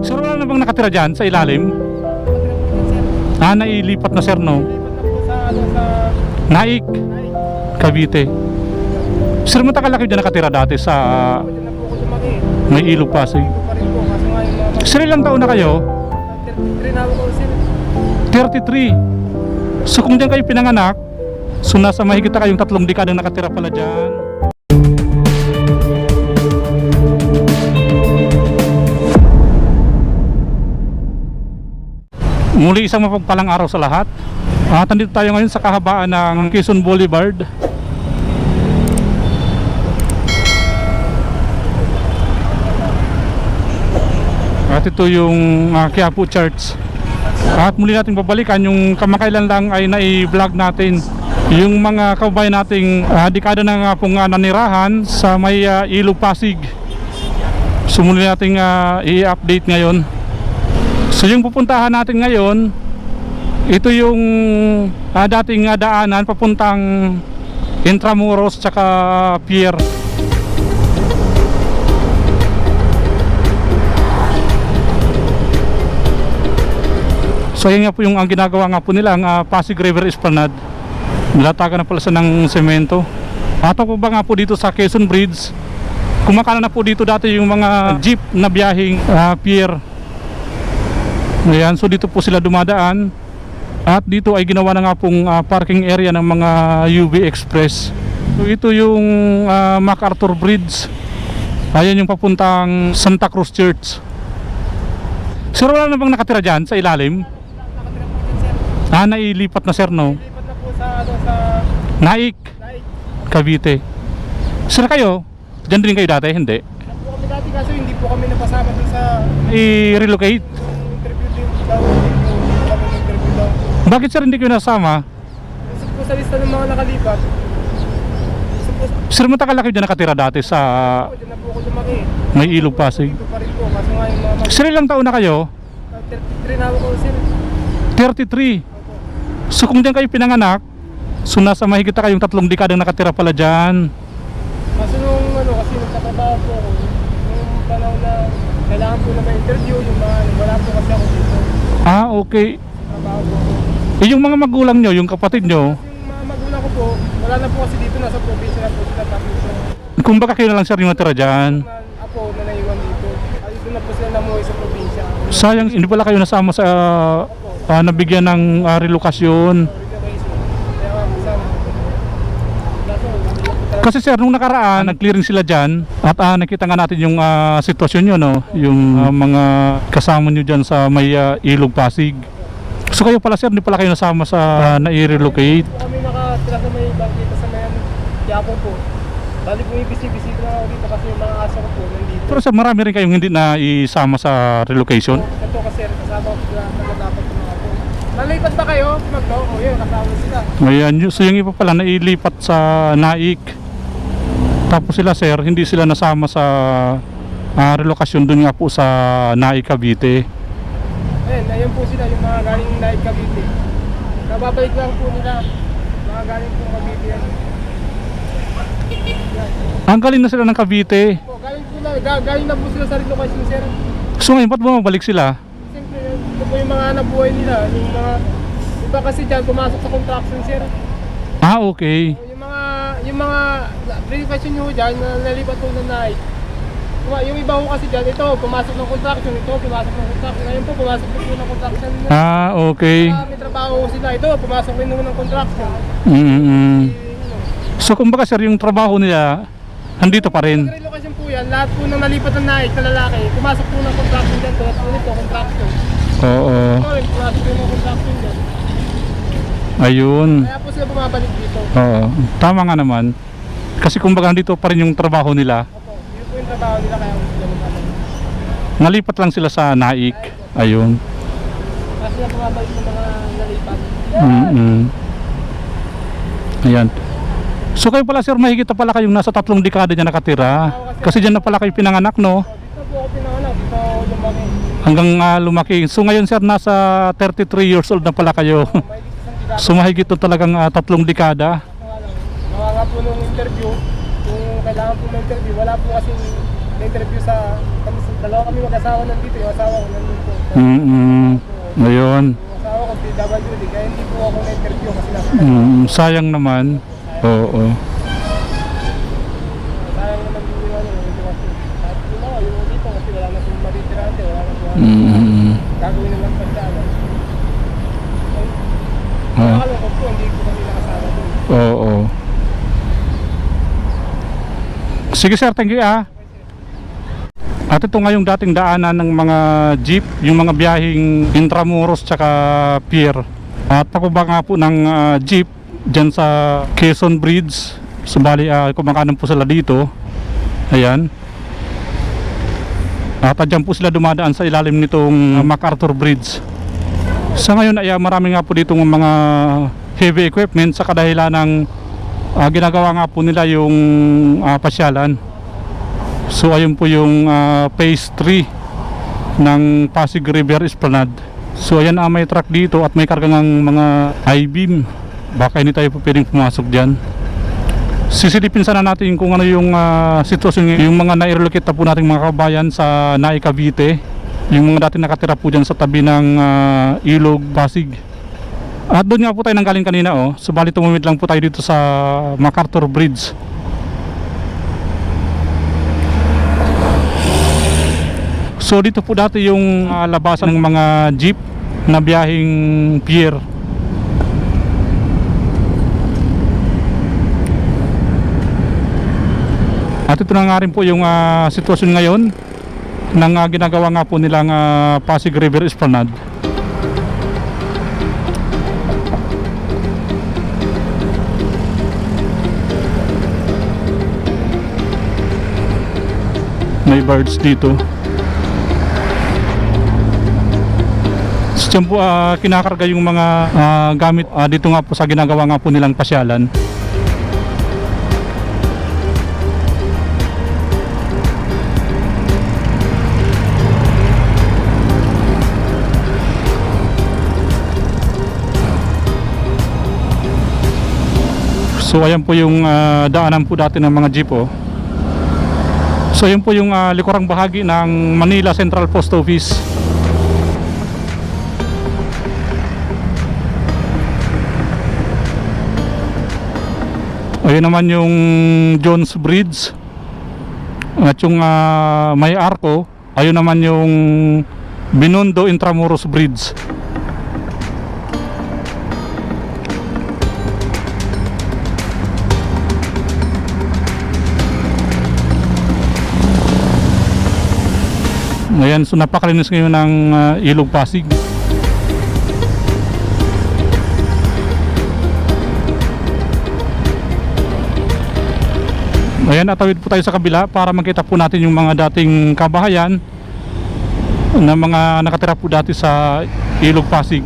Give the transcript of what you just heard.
Sir, wala na bang nakatira dyan sa ilalim? Ah, nailipat na sir, no? Ano Naik. Cavite. Sir, matagal na kayo dyan nakatira dati sa may ilog pa mga Sir, ilang taon na kayo? Trinawag ko sir. 33. So kung dyan kayo pinanganak, so nasa mahigit na kayong tatlong dekadang nakatira pala dyan. Muli isang mapagpalang araw sa lahat. At nandito tayo ngayon sa kahabaan ng Quezon Boulevard. At ito yung uh, Quiapo Church. At muli natin babalikan yung kamakailan lang ay nai-vlog natin yung mga kababayan nating ah, dekada na nga pong ah, nanirahan sa may ah, Ilog Pasig. So muli nating ah, i-update ngayon. So yung pupuntahan natin ngayon, ito yung ah, dating ah, daanan papuntang Intramuros tsaka Pier. So yan nga po yung ang ginagawa nga po nila ang ah, Pasig River Esplanade. Nilatagan na pala sa ng semento. Ato po ba nga po dito sa Quezon Bridge? Kumakana na po dito dati yung mga jeep na biyahing ah, pier. Ayan, so dito po sila dumadaan. At dito ay ginawa na nga pong ah, parking area ng mga UV Express. So ito yung ah, MacArthur Bridge. Ayan yung papuntang Santa Cruz Church. Sir, wala na bang nakatira dyan sa ilalim? Ah, nailipat na sir, no? Lipat na po sa ano sa Naik, Naik. Cavite. Sir, kayo? Diyan din kayo dati? Hindi. Diyan po kami dati kaso hindi po kami napasama dun sa I-relocate? Bakit sir hindi kayo nasama? Gusto po sa lista ng mga nakalipat. Po Sir, matagal na kayo dyan nakatira dati sa po, dyan na po ako lumaki. may ilog Pasig. Dito pa rin po kaso nga yung mga mag- Sir, ilang taon na kayo? 33 na ako sir. 33. So kung dyan kayo pinanganak, so nasa mahigit na kayong tatlong dekadang nakatira pala dyan. Kaso nung ano kasi nagtatrabaho po ako nung panahon na kailangan po na ma-interview yung mga ano, wala po kasi ako dito. Ah, okay. Trabaho po ako. Eh, yung mga magulang nyo, yung kapatid nyo, mga magulang ko po, wala na po kasi dito nasa probinsya na po sila tapos yung kung baka kayo na lang sir yung natira dyan. mga apo na naiwan dito. Ay doon na po sila namuhay sa probinsya. Sayang, hindi pala kayo nasama sa ah, nabigyan ng ah, relokasyon. Relocation. Kaya nga po sana. Kaso, hindi na po talaga. Kasi sir, nung nakaraan, nag-clearing sila dyan at ah, nakita nga natin yung ah, sitwasyon nyo, no? yung ah, mga kasama nyo dyan sa may ah, ilog Pasig. So kayo pala sir, hindi pala kayo nasama sa na-relocate. Kami nakatira sa may bangkita sa may Quiapo po. Bali po ibisi-bisita lang ako dito kasi yung mga aso ko po nandito. Pero sir, marami rin kayong hindi na isama sa relocation. Ito kasi kasama ko na dapat yung mga po. Nalipat ba kayo? Magno? O yun, kasama sila. Ayan, so yung iba pala nailipat sa Naik. Tapos sila sir, hindi sila nasama sa ah, relokasyon dun nga po sa Naik Cavite. Ayun, ayun po sila yung mga galing Naik Cavite. Nababalik lang po nila. Mga galing po Cavite yan. Ang galing na sila ng Cavite. Po, galing po na, ga- galing na po sila sa relocation sir. So ngayon, ba't bumabalik sila? Siyempre, ito po yung mga nabuhay nila. Yung mga, iba kasi dyan pumasok sa contraction sir. Ah, okay. Yung mga, yung mga relocation nyo dyan na nalipat po na Naik. Kuma- Yung iba ko kasi dyan, ito, pumasok ng contraction, ito, pumasok ng contraction. Ngayon po, pumasok po ng contraction. Ah, okay. Ah, may trabaho sila. Ito, pumasok rin naman ng contraction. Mm-mm. Eh, So kumbaga sir, yung trabaho nila, andito pa rin. Pag relocation po yan, lahat po ng nalipat ng naik na lalaki, pumasok po ng contraction dyan, tulad po nito, contraction. Oo. Ito pumasok po ng contraction dyan. Ayun. Kaya po sila bumabalik dito. Oo. Tama nga naman. Kasi kumbaga andito pa rin yung trabaho nila. Trabaho nila kaya. Nalipat lang sila sa Naik. Ayun. Kasi sila bumabalik ng mga nalipat. Mm-mm. Ayan. So kayo pala sir, mahigit na pala kayong nasa tatlong dekada dyan nakatira. Kasi dyan na pala kayo pinanganak, no? Dito po ako pinanganak, dito ako lumaki. Hanggang ah, lumaki. So ngayon sir, nasa 33 years old na pala kayo. So mahigit na talagang ah, tatlong dekada. nga po nung interview, kung kailangan po may interview, wala po kasi na interview sa sa dalawa kami mag-asawa nandito, yung asawa ko nandito. Mm-mm. Ayun. Yung asawa ko PWD, kaya hindi po ako na-interview kasi nasa Mm, sayang naman. Oo. Sayang naman din yung ano, yung sitwasyon. At yun ako, yung dito kasi wala na pong matitirante, wala na ano. Mm-mm. Gagawin naman pagdaan. Ah, Nakalungkot po, hindi ko kami nakasama doon. oo. Sige sir, thank you ah. At ito nga yung dating daanan ng mga jeep, yung mga biyaheng Intramuros tsaka Pier. At ako ba nga po ng ah, jeep dyan sa Quezon Bridge. Subali uh, kumakanan po sila dito. Ayan. At ah, dyan po sila dumadaan sa ilalim nitong ah, MacArthur Bridge. Sa ngayon ay ah, marami nga po dito mga heavy equipment sa kadahilan ng ah, ginagawa nga po nila yung ah, pasyalan. So ayun po yung ah, phase 3 ng Pasig River Esplanade. So ayan ah, may truck dito at may kargang mga I-beam. Baka hindi tayo pwedeng pumasok dyan. Sisilipin sana natin kung ano yung ah, sitwasyon yung mga na-relocate na po nating mga kabayan sa Naik Cavite. Yung mga dati nakatira po dyan sa tabi ng ah, Ilog, Pasig. At doon nga po tayo nanggaling kanina oh. Subalit tumawid lang po tayo dito sa MacArthur Bridge. So dito po dati yung ah, labasan ng mga jeep na biyaheng pier. At ito na nga rin po yung ah, sitwasyon ngayon ng ah, ginagawa nga po nilang ah, Pasig River Esplanade. May birds dito. Dyan po ah, kinakarga yung mga ah, gamit ah, dito nga po sa ginagawa nga po nilang pasyalan. So ayan po yung ah, daanan po dati ng mga jeep oh. So yun po yung ah, likurang bahagi ng Manila Central Post Office. Ayun naman yung Jones Bridge. At yung ah, may arko, ayun naman yung Binondo Intramuros Bridge. Ayan, so napakalinis ngayon ng ah, Ilog Pasig. Ayan, atawid po tayo sa kabila para makita po natin yung mga dating kabahayan na mga nakatira po dati sa Ilog Pasig.